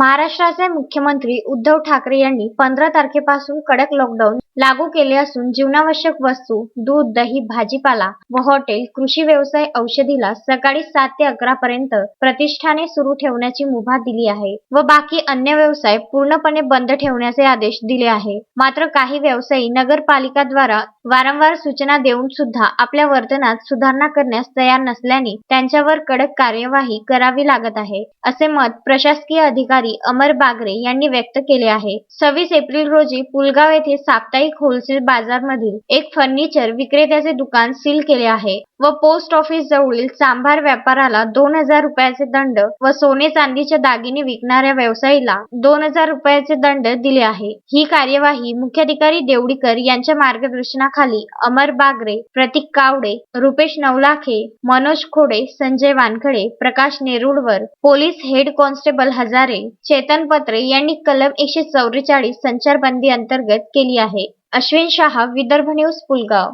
महाराष्ट्राचे मुख्यमंत्री उद्धव ठाकरे यांनी पंधरा तारखेपासून कडक लॉकडाऊन लागू केले असून जीवनावश्यक वस्तू दूध दही भाजीपाला व हॉटेल कृषी व्यवसाय औषधीला सकाळी सात ते अकरा पर्यंत प्रतिष्ठाने सुरू ठेवण्याची मुभा दिली आहे व बाकी अन्य व्यवसाय पूर्णपणे बंद ठेवण्याचे आदेश दिले आहे. मात्र काही व्यवसायी नगरपालिकाद्वारा वारंवार सूचना देऊन सुद्धा आपल्या वर्तनात सुधारणा करण्यास तयार नसल्याने त्यांच्यावर कडक कार्यवाही करावी लागत आहे असे मत प्रशासकीय अधिकारी अमर बागरे यांनी व्यक्त केले आहे. सव्वीस एप्रिल रोजी पुलगाव येथे साप्ताहिक होलसेल बाजारमधील एक फर्निचर विक्रेत्याचे दुकान सील केले आहे. व पोस्ट ऑफिस जवळील सांभार व्यापाराला दोन हजार रुपयाचे दंड व सोने चांदीचे दागिने विकणाऱ्या व्यवसायीला दोन हजार रुपयाचे दंड दिले आहे. ही कार्यवाही मुख्याधिकारी देवडीकर यांच्या मार्गदर्शनाखाली Amar Bagre Pratik Kawade Rupesh Navlakhe Manoj Khode Sanjay Wankhade Prakash Nerulwar police head constable Hazare Chetan Patre यांनी कलम एकशे चौवेचाळीस संचारबंदी अंतर्गत केली आहे. अश्विन शहा विदर्भ न्यूज पुलगाव.